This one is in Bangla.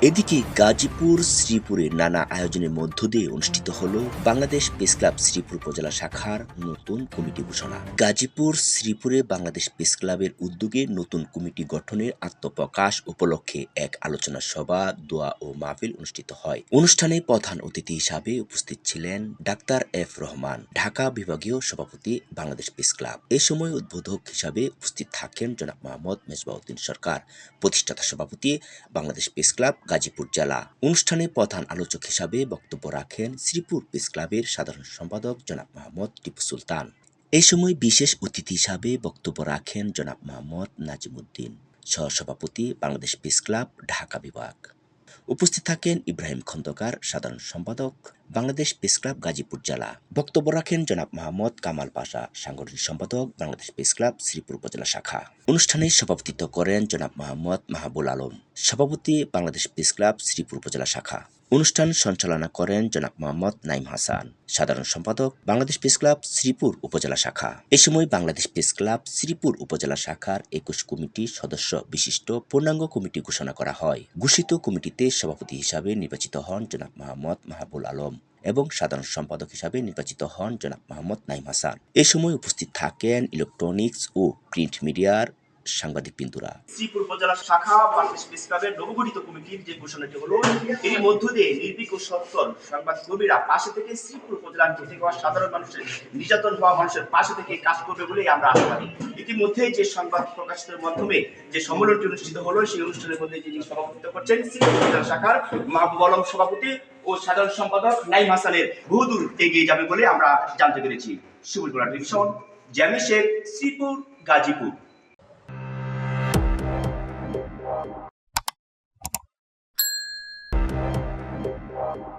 এদিকে গাজীপুর শ্রীপুরে নানা আয়োজনের মধ্য দিয়ে অনুষ্ঠিত হল বাংলাদেশ প্রেস ক্লাব শ্রীপুর উপজেলা শাখার নতুন কমিটি ঘোষণা। গাজীপুর, শ্রীপুরে বাংলাদেশ প্রেস ক্লাবের উদ্যোগে নতুন কমিটি গঠনের আত্মপ্রকাশ উপলক্ষে এক আলোচনা সভা, দোয়া ও মাহফিল অনুষ্ঠিত হয়। অনুষ্ঠানে প্রধান অতিথি হিসাবে উপস্থিত ছিলেন ডাক্তার এফ রহমান, ঢাকা বিভাগীয় সভাপতি বাংলাদেশ প্রেস ক্লাব। এ সময় উদ্বোধক হিসাবে উপস্থিত থাকেন জনাব মোহাম্মদ মেজবাউদ্দিন সরকার, প্রতিষ্ঠাতা সভাপতি বাংলাদেশ প্রেস ক্লাব গাজীপুর জেলা। অনুষ্ঠানে প্রধান আলোচক হিসাবে বক্তব্য রাখেন শ্রীপুর প্রেস ক্লাবের সাধারণ সম্পাদক জনাব মোহাম্মদ টিপু সুলতান। এই সময় বিশেষ অতিথি হিসাবে বক্তব্য রাখেন জনাব মোহাম্মদ নাজিমুদ্দিন, সহসভাপতি বাংলাদেশ প্রেস ক্লাব, ঢাকা বিভাগ। উপস্থিত থাকেন ইব্রাহিম খন্দকার, সাধারণ সম্পাদক বাংলাদেশ প্রেস ক্লাব গাজীপুর জেলা। বক্তব্য রাখেন জনাব মোহাম্মদ কামাল পাশা, সাংগঠনিক সম্পাদক, বাংলাদেশ প্রেস ক্লাব, শ্রীপুর উপজেলা শাখা। অনুষ্ঠানে সভাপতিত্ব করেন জনাব মোহাম্মদ মাহবুল আলম। সভাপতি, বাংলাদেশ প্রেস ক্লাব, শ্রীপুর উপজেলা শাখা। অনুষ্ঠান সঞ্চালনা করেন জনাব মোহাম্মদ নাইম হাসান। সাধারণ সম্পাদক, বাংলাদেশ প্রেস ক্লাব, শ্রীপুর উপজেলা শাখা। এ সময় বাংলাদেশ প্রেস ক্লাব, শ্রীপুর উপজেলা শাখার একুশ কমিটির সদস্য বিশিষ্ট পূর্ণাঙ্গ কমিটি ঘোষণা করা হয়। ঘোষিত কমিটিতে সভাপতি হিসাবে নির্বাচিত হন জনাব মোহাম্মদ মাহবুল আলম। এবং সাধারণ সম্পাদক হিসাবে নির্বাচিত হন জনাব মোহাম্মদ নাইম হাসান। এ সময় উপস্থিত থাকেন ইলেকট্রনিক্স ও প্রিন্ট মিডিয়ার সাংবাদিক বিন্দুরা। শ্রীপুর উপজেলা শাখা বাংলাদেশ প্রেস ক্লাবের নবগঠিত কমিটির যে ঘোষণাটি হলো এর মধ্য দিয়ে নির্ভীক ও কর্মীরা পাশে থেকে শ্রীপুর উপজেলার খাওয়া সাধারণ মানুষের, নির্যাতন হওয়া মানুষের পাশে থেকে কাজ করবে আমরা আশাবাদী ইতিমধ্যেই যে সংবাদ মাধ্যমে যে সম্মেলনটি অনুষ্ঠিত হলো, সেই অনুষ্ঠানের মধ্যে যিনি সভাপতিত্ব করছেন, শ্রীপুর উপজেলা শাখার মাহবুব আলম সভাপতি ও সাধারণ সম্পাদক নাইম হাসানের বহুদূর এগিয়ে যাবে বলে আমরা জানতে পেরেছি। শিবুল টেলিভিশন, জ্যামি শেখ, শ্রীপুর, গাজীপুর।